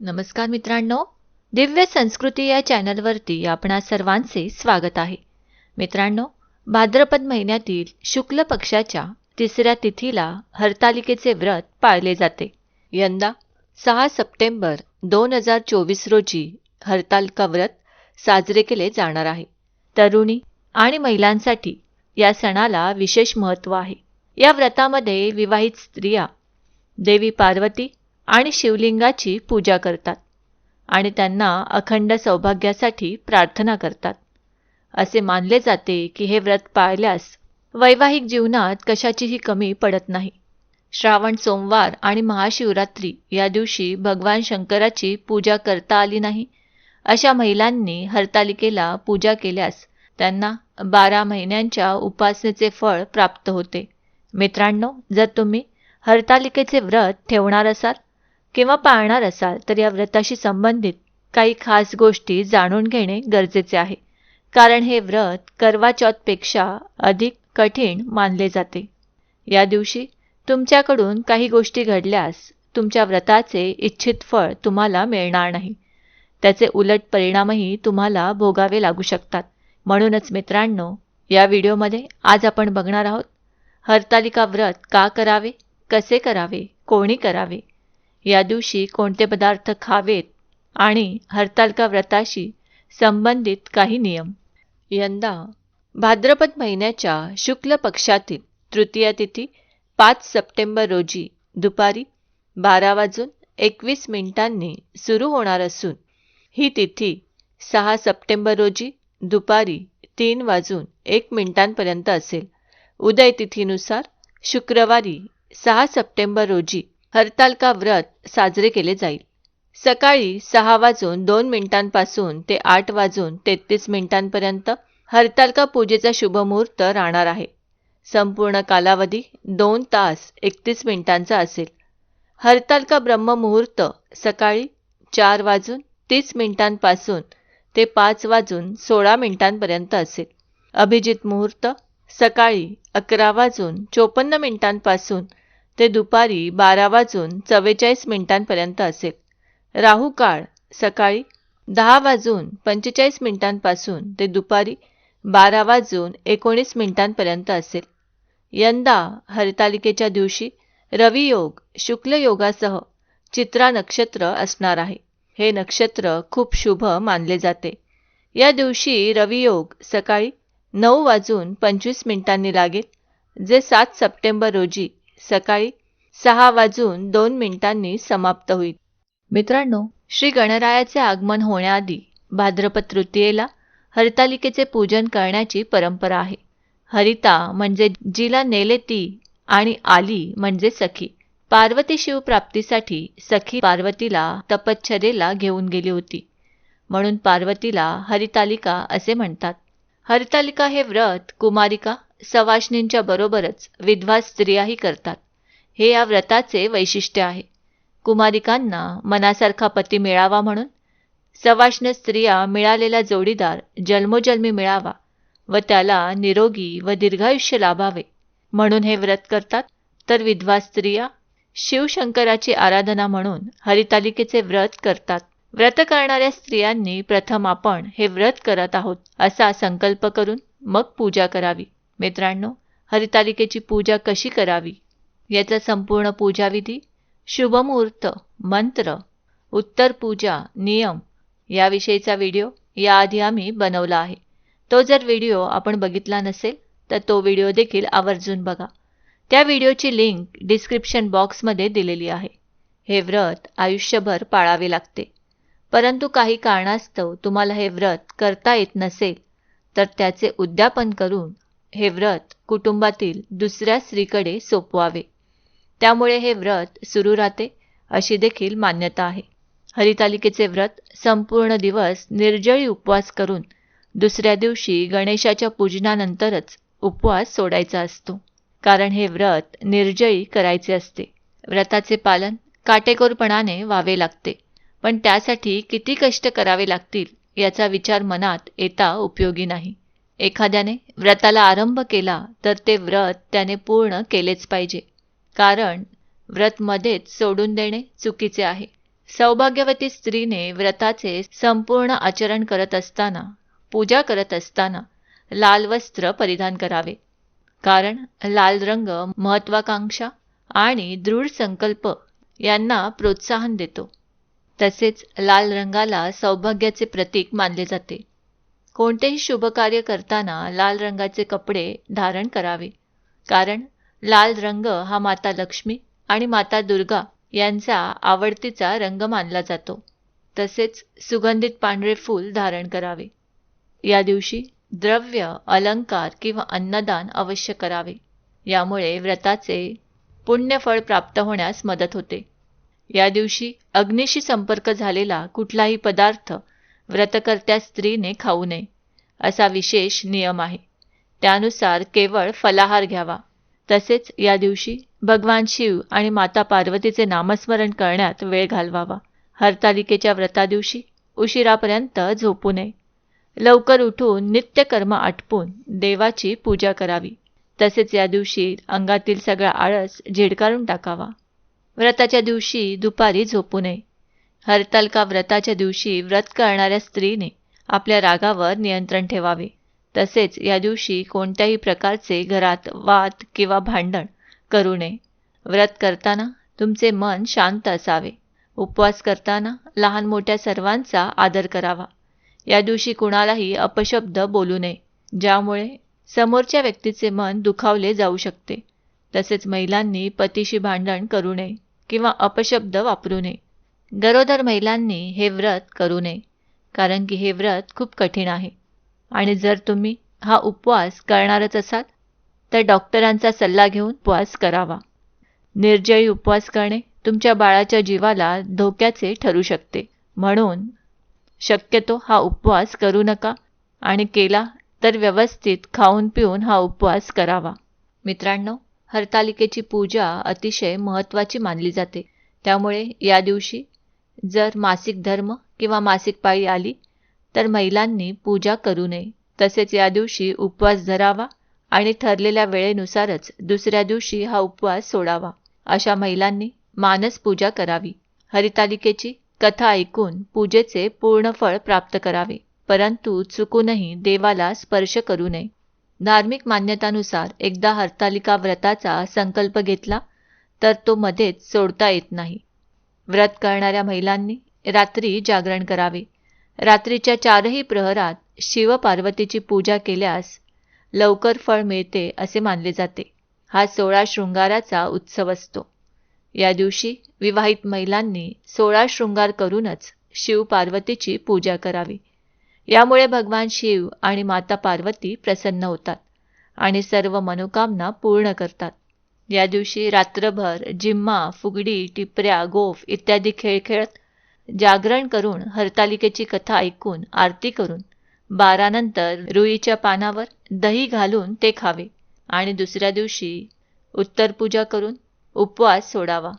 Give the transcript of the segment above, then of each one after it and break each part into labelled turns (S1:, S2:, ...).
S1: नमस्कार मित्रांनो दिव्य संस्कृती या चॅनलवरती आपणा सर्वांचे स्वागत आहे. मित्रांनो भाद्रपद महिन्यातील शुक्ल पक्षाच्या तिसऱ्या तिथीला हरतालिकेचे व्रत पाळले जाते. यंदा सहा सप्टेंबर दोन हजार चोवीस रोजी हरतालिका व्रत साजरे केले जाणार आहे. तरुणी आणि महिलांसाठी या सणाला विशेष महत्त्व आहे. या व्रतामध्ये विवाहित स्त्रिया देवी पार्वती आणि शिवलिंगाची पूजा करतात आणि त्यांना अखंड सौभाग्यासाठी प्रार्थना करतात. असे मानले जाते की हे व्रत पाळल्यास वैवाहिक जीवनात कशाचीही कमी पडत नाही. श्रावण सोमवार आणि महाशिवरात्री या दिवशी भगवान शंकराची पूजा करता आली नाही. अशा महिलांनी हरतालिकेला पूजा केल्यास त्यांना बारा महिन्यांच्या उपासनेचे फळ प्राप्त होते. मित्रांनो जर तुम्ही हरतालिकेचे व्रत ठेवणार असाल किंवा पाळणार असाल तर या व्रताशी संबंधित काही खास गोष्टी जाणून घेणे गरजेचे आहे. कारण हे व्रत करवा चौथपेक्षा अधिक कठीण मानले जाते. या दिवशी तुमच्याकडून काही गोष्टी घडल्यास तुमच्या व्रताचे इच्छित फळ तुम्हाला मिळणार नाही. त्याचे उलट परिणामही तुम्हाला भोगावे लागू शकतात. म्हणूनच मित्रांनो या व्हिडिओमध्ये आज आपण बघणार आहोत हरतालिका व्रत का करावे कसे करावे कोणी करावे या दिवशी कोणते पदार्थ खावेत आणि हरतालिका व्रताशी संबंधित काही नियम. यंदा भाद्रपद महिन्याच्या शुक्ल पक्षातील तृतीया तिथी पाच सप्टेंबर रोजी दुपारी बारा वाजून एकवीस मिनिटांनी सुरू होणार असून ही तिथी सहा सप्टेंबर रोजी दुपारी तीन वाजून एक मिनिटांपर्यंत असेल. उदय तिथीनुसार शुक्रवारी सहा सप्टेंबर रोजी हरतालका व्रत साजरे केले जाईल? सकाळी सहा वाजून दोन मिनिटांपासून ते आठ वाजून तेहतीस मिनिटांपर्यंत हरतालका पूजेचा शुभमुहूर्त राहणार आहे. संपूर्ण कालावधी दोन तास एकतीस मिनिटांचा असेल. हरतालका ब्रह्ममुहूर्त सकाळी चार वाजून तीस मिनिटांपासून ते पाच वाजून सोळा मिनिटांपर्यंत असेल. अभिजित मुहूर्त सकाळी अकरा वाजून चोपन्न मिनिटांपासून ते दुपारी बारा वाजून चव्वेचाळीस मिनिटांपर्यंत असेल. राहू काळ सकाळी दहा वाजून पंचेचाळीस मिनिटांपासून ते दुपारी बारा वाजून एकोणीस मिनिटांपर्यंत असेल. यंदा हरतालिकेच्या दिवशी रवियोग शुक्ल योगासह चित्रा नक्षत्र असणार आहे. हे नक्षत्र खूप शुभ मानले जाते. या दिवशी रवियोग सकाळी नऊ वाजून पंचवीस मिनिटांनी लागेल जे सात सप्टेंबर रोजी सकाळी सहा वाजून दोन मिनिटांनी समाप्त होईल. मित्रांनो श्री गणरायाचे आगमन होण्याआधी भाद्रपद तृतीयेला हरतालिकेचे पूजन करण्याची परंपरा आहे. हरिता म्हणजे जिला नेले ती आणि आली म्हणजे सखी. पार्वती शिव प्राप्तीसाठी सखी पार्वतीला तपच्छरेला घेऊन गेली होती. म्हणून पार्वतीला हरितालिका असे म्हणतात. हरितालिका हे व्रत कुमारिका सवाष्णींच्या बरोबरच विधवा स्त्रियाही करतात. हे या व्रताचे वैशिष्ट्य आहे. कुमारिकांना मनासारखा पती मिळावा म्हणून सवाष्ण स्त्रिया मिळालेला जोडीदार जन्मोजन्मी मिळावा व त्याला निरोगी व दीर्घायुष्य लाभावे. म्हणून हे व्रत करतात. तर विधवा स्त्रिया शिवशंकराची आराधना म्हणून हरितालिकेचे व्रत करतात. व्रत करणाऱ्या स्त्रियांनी प्रथम आपण हे व्रत करत आहोत असा संकल्प करून मग पूजा करावी. मित्रांनो हरितालिकेची पूजा कशी करावी? याचा संपूर्ण पूजाविधी शुभमुहूर्त मंत्र उत्तर पूजा नियम याविषयीचा व्हिडिओ याआधी आम्ही बनवला आहे. तो जर व्हिडिओ आपण बघितला नसेल तर तो व्हिडिओ देखील आवर्जून बघा. त्या व्हिडिओची लिंक डिस्क्रिप्शन बॉक्समध्ये दिलेली आहे. हे व्रत आयुष्यभर पाळावे लागते. परंतु काही कारणास्तव तुम्हाला हे व्रत करता येत नसेल तर त्याचे उद्यापन करून हे व्रत कुटुंबातील दुसऱ्या स्त्रीकडे सोपवावे. त्यामुळे हे व्रत सुरू राहते अशी देखील मान्यता आहे. हरितालिकेचे व्रत संपूर्ण दिवस निर्जळी उपवास करून दुसऱ्या दिवशी गणेशाच्या पूजनानंतरच उपवास सोडायचा असतो. कारण हे व्रत निर्जळी करायचे असते. व्रताचे पालन काटेकोरपणाने व्हावे लागते. पण त्यासाठी किती कष्ट करावे लागतील याचा विचार मनात येता उपयोगी नाही. एखाद्याने व्रताला आरंभ केला तर ते व्रत त्याने पूर्ण केलेच पाहिजे. कारण व्रत मध्येच सोडून देणे चुकीचे आहे. सौभाग्यवती स्त्रीने व्रताचे संपूर्ण आचरण करत असताना पूजा करत असताना लाल वस्त्र परिधान करावे. कारण लाल रंग महत्वाकांक्षा आणि दृढ संकल्प यांना प्रोत्साहन देतो. तसेच लाल रंगाला सौभाग्याचे प्रतीक मानले जाते. कोणतेही शुभ कार्य करताना लाल रंगाचे कपडे धारण करावे. कारण लाल रंग हा माता लक्ष्मी आणि माता दुर्गा यांचा आवडतीचा रंग मानला जातो. तसेच सुगंधित पांढरे फूल धारण करावे. या दिवशी द्रव्य अलंकार किंवा अन्नदान अवश्य करावे. यामुळे व्रताचे पुण्यफळ प्राप्त होण्यास मदत होते. या दिवशी अग्नीशी संपर्क झालेला कुठलाही पदार्थ व्रतकर्त्या स्त्रीने खाऊ नये. असा विशेष नियम आहे. त्यानुसार केवळ फलाहार घ्यावा. तसेच या दिवशी भगवान शिव आणि माता पार्वतीचे नामस्मरण करण्यात वेळ घालवावा. हरतालिकेच्या व्रता दिवशी उशिरापर्यंत झोपू नये. लवकर उठून नित्यकर्म आटपून देवाची पूजा करावी. तसेच या दिवशी अंगातील सगळा आळस झिडकारून टाकावा. व्रताच्या दिवशी दुपारी झोपू नये. हरतालका व्रताच्या दिवशी व्रत करणाऱ्या स्त्रीने आपल्या रागावर नियंत्रण ठेवावे. तसेच या दिवशी कोणत्याही प्रकारचे घरात वाद किंवा भांडण करू नये. व्रत करताना तुमचे मन शांत असावे. उपवास करताना लहान मोठ्या सर्वांचा आदर करावा. या दिवशी कुणालाही अपशब्द बोलू नये ज्यामुळे समोरच्या व्यक्तीचे मन दुखावले जाऊ शकते. तसेच महिलांनी पतीशी भांडण करू नये किंवा अपशब्द वापरू नये. गरोदर महिलांनी हे व्रत करू नये कारण की हे व्रत खूप कठीण आहे. आणि जर तुम्ही हा उपवास करणारच असाल तर डॉक्टरांचा सल्ला घेऊन उपवास करावा. निर्जळी उपवास करणे तुमच्या बाळाच्या जीवाला धोक्याचे ठरू शकते. म्हणून शक्यतो हा उपवास करू नका आणि केला तर व्यवस्थित खाऊन पिऊन हा उपवास करावा. मित्रांनो हरतालिकेची पूजा अतिशय महत्त्वाची मानली जाते. त्यामुळे या दिवशी जर मासिक धर्म किंवा मासिक पाळी आली तर महिलांनी पूजा करू नये. तसेच या दिवशी उपवास धरावा आणि ठरलेल्या वेळेनुसारच दुसऱ्या दिवशी हा उपवास सोडावा. अशा महिलांनी मानस पूजा करावी. हरितालिकेची कथा ऐकून पूजेचे पूर्ण फळ प्राप्त करावे. परंतु चुकूनही देवाला स्पर्श करू नये. धार्मिक मान्यतानुसार एकदा हरतालिका व्रताचा संकल्प घेतला तर तो मध्येच सोडता येत नाही. व्रत करणाऱ्या महिलांनी रात्री जागरण करावे. रात्रीच्या चारही प्रहरात शिवपार्वतीची पूजा केल्यास लवकर फळ मिळते असे मानले जाते. हा सोळा शृंगाराचा उत्सव असतो. या दिवशी विवाहित महिलांनी सोळा शृंगार करूनच शिव पार्वतीची पूजा करावी. यामुळे भगवान शिव आणि माता पार्वती प्रसन्न होतात आणि सर्व मनोकामना पूर्ण करतात. या दिवशी रात्रभर जिम्मा फुगडी टिपऱ्या गोफ इत्यादी खेळ खेळत जागरण करून हरतालिकेची कथा ऐकून आरती करून बारानंतर रुईच्या पानावर दही घालून ते खावे आणि दुसऱ्या दिवशी उत्तर पूजा करून उपवास सोडावा.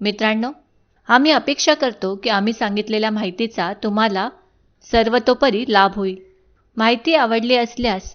S1: मित्रांनो आम्ही अपेक्षा करतो की आम्ही सांगितलेल्या माहितीचा तुम्हाला सर्वतोपरी लाभ होईल. माहिती आवडली असल्यास